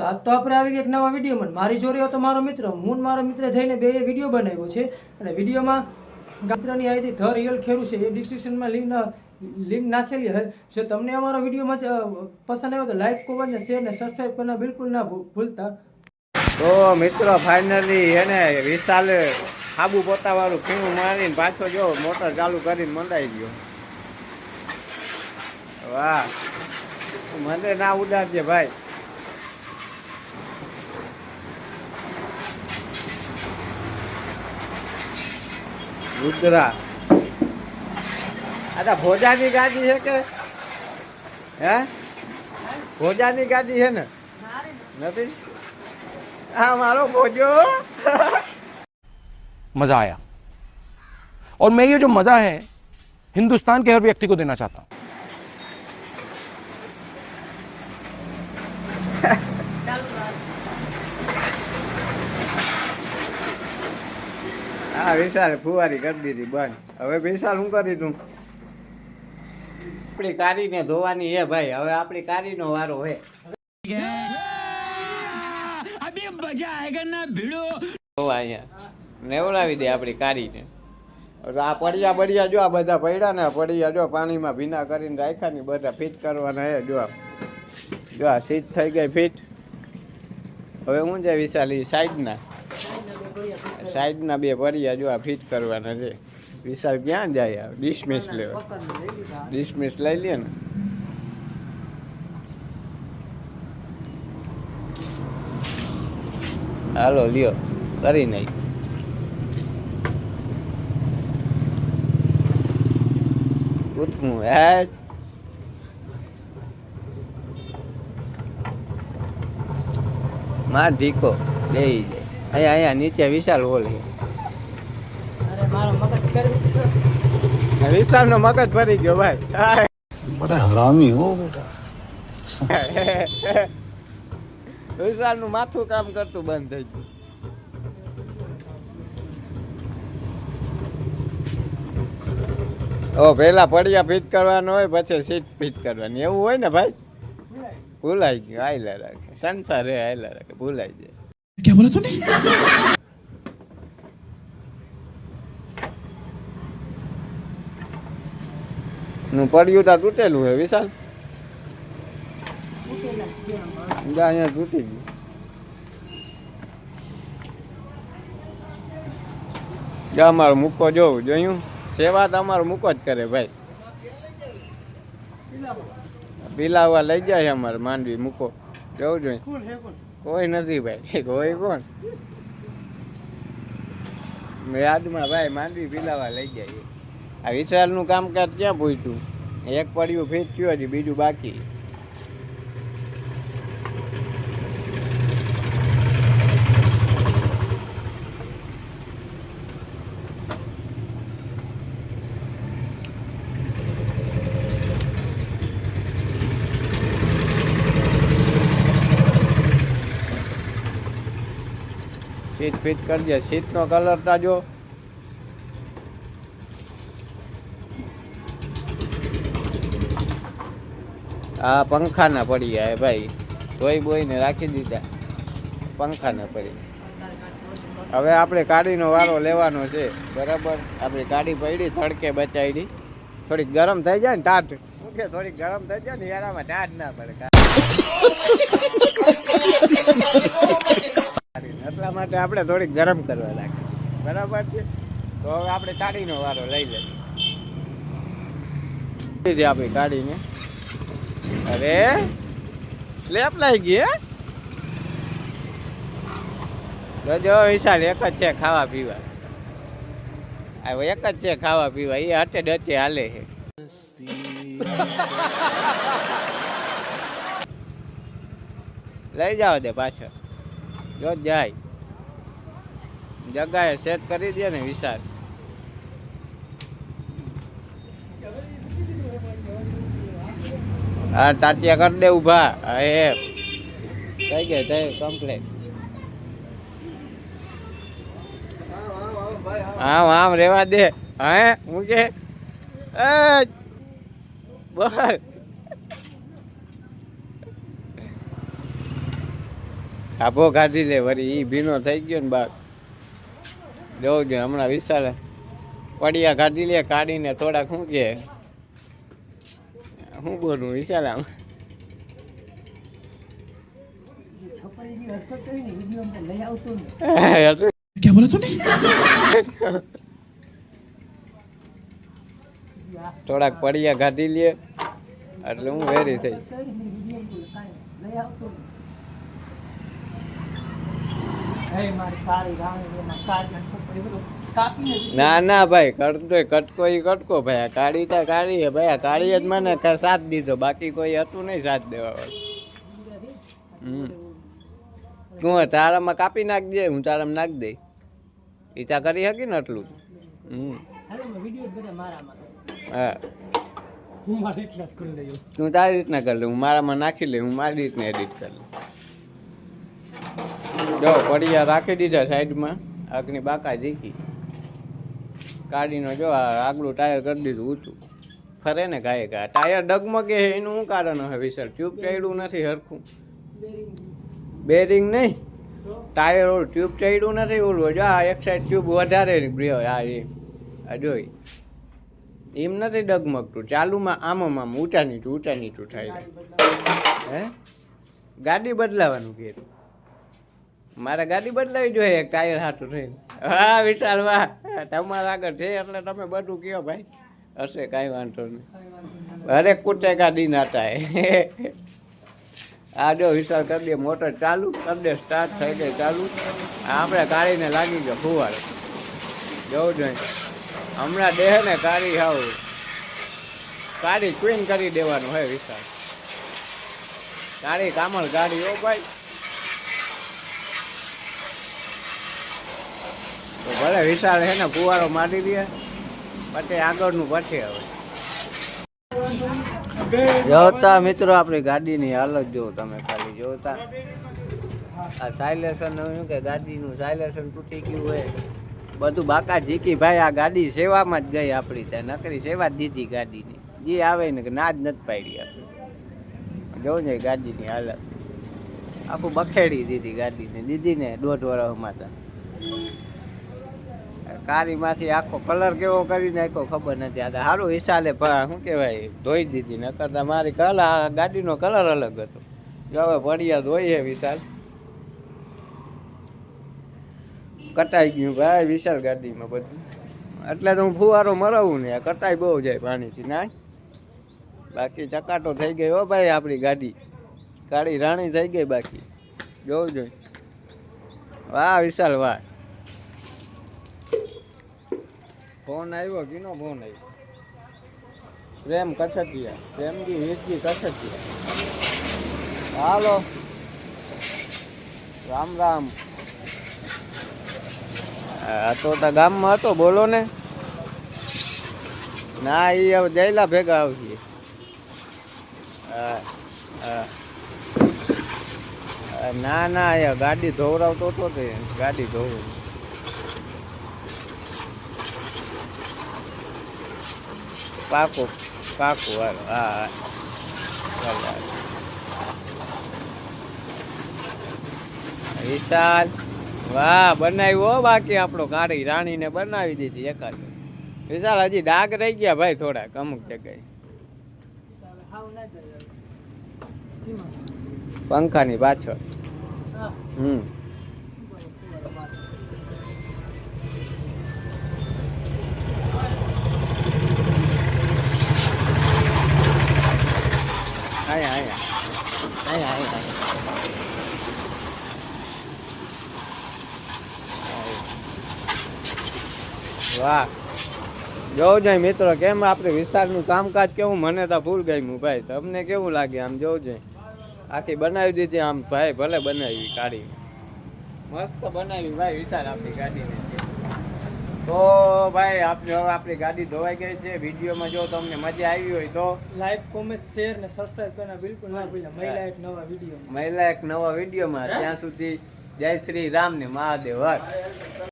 તો આજ તો આપણે આવી ગયા એક નવા વિડીયોમાં. મારી જોડે હતો મારો મિત્ર. હું મારો મિત્ર થઈને બે વીડિયો બનાવ્યો છે. અને વિડીયોમાં મિત્રની આઈડી ધ રિયલ ખેડૂત છે. એ ડિસ્ક્રિપ્શનમાં લિંક લિંક નાખેલી હોય જો તમને અમારો વિડીયોમાં જ, પસંદ આવ્યો તો લાઈક કોમેન્ટ ને શેર ને સબસ્ક્રાઈબ કરવા બિલકુલ ના ભૂલતા. તો મિત્રો ફાઇનલી એને વિશાલ સાબુ પોતાવાળું ખીણું મારીને પાછો જો મોટર ચાલુ કરીને મંડાઈ ગયો. વાહ. મને ના ઉડાડજે ભાઈ. રુદ્રા આ તો ભોજાની ગાડી છે કે હે ભોજાની ગાડી છે ને નથી હા મારો ભોજો मज़ा आया और मैं ये जो मज़ा है हिंदुस्तान के हर व्यक्ति को देना चाहता हूँ હા વિશાલ ફુવારી કરી દીધી બંધ હવે વિશાલ શું કરી તું આપણી કારીને ધોવાની હે ભાઈ, હવે આપણી કારીનો વારો હે. ધોવા અહીંયા, નેવડાવી દે આપણી કારીને. આ પડિયા બડિયા જો આ બધા પડ્યા ને પડિયા જો પાણીમાં ભીના કરીને રાખ્યા ને, બધા ફિટ કરવાના હે, જો. જો આ સીટ થઈ ગઈ ફિટ. હવે હું છે વિશાલ એ સાઈડના? સાઈડના બે પડિયા જો આ ફિટ કરવાના છે. વિશાલ ક્યાં જાય આ? ડિસમિસ લેવા. ડિસમિસ લઈ લે ને. હાલો લ્યો. કરી નહીં ઉથમું હે માર ઢીકો બે જાય અહીંયા અહીંયા નીચે વિશાલ હોલ છે. વિશાલ નો મગજ ફરી ગયો ભાઈ. બધા હરામી હો બેટા. વિશાલનું માથું કામ કરતું બંધ થઈ ગયું. ઓ પેલા પડિયા ફિટ કરવાનો હોય પછી સીટ ફિટ કરવાની. એવું હોય ને ભાઈ? ભૂલાઈ ગયું આયલા રાખે. સંસાર હે આયલા રાખે ભૂલાઈ જાય. क्या बोला तूने નું પડ્યું તા તૂટેલું હે વિશાલ જા અહીંયા તૂટી ગયું જા અમારો મૂકો જોવું જોયું સેવા તો અમારો મૂકો જ કરે ભાઈ પીલાવા લઈ જાય અમારે માંડવી મૂકો જોવું જોઈએ કોઈ નથી ભાઈ, કોઈ કોણ? યાદમાં ભાઈ માંડવી પીલાવા લઈ જાય આ વિશાલનું કામકાજ ક્યાં પૂછ્યું? એક પડ્યું ફેંચ્યું હજી, બીજું બાકી. સીટ ફિટ કરી દે. સીટનો કલર તાજો આ પંખાના પડી જાય ભાઈ. ધોઈ બોઈને રાખી દીધા. પંખાના પડી. હવે આપણે કાઢીનો વારો લેવાનો છે. બરાબર? આપણે કાઢી પડી, તડકે બચાવી થોડીક ગરમ થઈ જાય ને ટાટ થોડીક ગરમ થઈ જાય ને એનામાં ટાટ ના પડે. માટે આપણે થોડીક ગરમ કરવા લાગી બરાબર છે? તો હવે આપણે કાઢીનો વારો લઈ લઈએ. આપણી કાઢીને. અરે સ્લેપ લાગી ગઈ, હે? જો વિશાલ, એક જ છે ખાવા પીવા. આવ એક જ છે ખાવા પીવા. એ હટે ડચે હાલે છે. લઈ જાવ દે પાછળ. જો, જાય. જગાએ સેટ કરી દે ને વિશાળ હા ટાટિયા કરી દે ઊભા એ. થઈ ગયા થઈ કમ્પ્લેટ આમ આમ રેવા દે. હે, હું કે? બોલ. આભો કાઢી લે વળી ઈ ભીનો થઈ ગયો ને બાર જોવું જોઈએ હમણાં વિશાલે પડિયા કાઢી લે કાઢીને થોડાક શું કે શું બોલું વિશાલ આમ છપરી જેવી હરકત કરીને વિડીયો લઈ આવતો ને क्या बोला तूने થોડાક પડિયા કાઢી લે એટલે હું વેરી થઈ ને ના ભાઈ કટકો કટકો એ કટકો ભાઈ આ કાળી તા કાળી હે ભાઈ આ કાળી જ મને સાથ દીધો બાકી કોઈ હતું નહીં સાથ દેવા તું તારામાં કાપી નાખજે હું તારામાં નાખ દઈ. ઈચ્છા કરી શકી ને એટલું હમ. હા. તું તારી રીતના કરી લે હું મારામાં નાખી લે હું મારી રીતના એડિટ કરી લઉં જો, પડિયા રાખી દીધા સાઈડમાં. આગની બાકા જીકી ગાડીનો જો આ આગલું ટાયર કરી દીધું ઊંચું. ફરે ને ગાય ગા ટાયર ડગમગે એનું શું કારણ હવે વિશાળ? ટ્યુબ ચડ્યું નથી હરખું. બેરિંગ નહીં. ટાયર ઓલું ટ્યુબ ચડ્યું નથી, ઓલું જો આ એક સાઈડ ટ્યુબ વધારે આ એ. જોઈ. એમ નથી ડગમગતું. ચાલુમાં આમાં આમ ઊંચા નીચું ઊંચા નીચું થાય. હે? ગાડી બદલાવાનું કીધું મારે ગાડી બદલાવી જોઈએ એક ટાયર હાટું થઈને. હા, વિશાલ, વાહ. તમારા આગળ છે એટલે તમે બધું કહો ભાઈ. હશે કાંઈ વાંધો નહીં. હરેક કુટે ગાડી નાતા થાય આ જો વિશાલ કરી દે મોટર ચાલુ કરી દે સ્ટાર્ટ થઈ ગઈ ચાલુ. આપણે કાળીને લાગી ગયો ફુવારે. જવું જોઈએ હમણાં દેહ ને કાઢી હાવ કાળી ક્વીન કરી દેવાનું હે વિશાલ. કાળી કામળ ગાડી, ઓ ભાઈ. તો ભલે વિશાળ હે ને ફુવારો મારી દે, પછી આગળનું પછી હવે. જોતા મિત્રો, આપણી ગાડીની હાલત જો તમે ખાલી જોતા. આ સાયલેશન શું કે ગાડીનું સાયલેશન તૂટી ગયું હોય. બધું બાકા જીકી ભાઈ, આ ગાડી સેવામાં જ ગઈ આપણી ત્યાં. નકરી સેવા જ દીધી ગાડીની. જે આવે ને કે ના જ નથી પાડી આપણે. જોવું ને ગાડીની હાલત. આખું બખેડી દીધી ગાડીને. દીધીને દોઢ વર્ષમાં તો. કારીમાંથી આખો કલર કેવો કરી નાખ્યો ખબર નથી આ સારું હિસાલે શું કહેવાય, ધોઈ દીધી. નકર તો મારી કલર ગાડીનો કલર અલગ હતો. જો હવે ભણિયા ધોઈએ વિશાલ. કટાઈ ગયું ભાઈ વિશાલ ગાડીમાં બધું. એટલે તો હું ફુવારો મરાવું ને કટાઈ બહુ જાય પાણીથી. ના બાકી ચકાટો થઈ ગઈ હો ભાઈ આપણી ગાડી. કાળી રાણી થઈ ગઈ બાકી. જોવું જોઈએ વાહ વિશાલ, વાહ. ફોન આવ્યો કીનો ફોન આવ્યો. પ્રેમ કછતિયા પ્રેમજી વીરજી કછતિયા હાલો. રામ રામ. આ તો ગામમાં હતો, બોલો ને. ના એ હવે જયલા ભેગા આવશે. ના ના, એ ગાડી ધોવરાવતો હતો તે, ગાડી ધોવ. પાકો પાકું હાલો હા હાલો. વિશાલ વાહ બનાવ્યો બાકી આપણો કાળી રાણીને બનાવી દીધી એકાદ. વિશાલ હજી ડાઘ રહી ગયા ભાઈ થોડાક અમુક જગ્યાએ. પંખાની પાછળ. હમ. આયા આયા. આયા આયા વાહ. જોવું જોઈએ મિત્રો, કેમ આપણે વિસ્તારનું કામકાજ કેવું? મને તો ફૂલ ગમ્યું ભાઈ. તમને કેવું લાગે આમ? જોઈએ આખી બનાવી દીધી આમ. ભાઈ ભલે બનાવી કાઢી. મસ્ત બનાવી ભાઈ વિચાર આપણી ગાડીને. તો ભાઈ આપણે હવે આપણી ગાડી ધોવાઈ ગઈ છે. વિડીયોમાં જો તમને મજા આવી હોય તો લાઈક કોમેન્ટ શેર ને સબસ્ક્રાઇબ કરવાના બિલકુલ ના ભૂલતા મહિલા એક નવા વીડિયો મહિલા એક નવા વિડીયોમાં. ત્યાં સુધી જય શ્રી રામ ને મહાદેવ.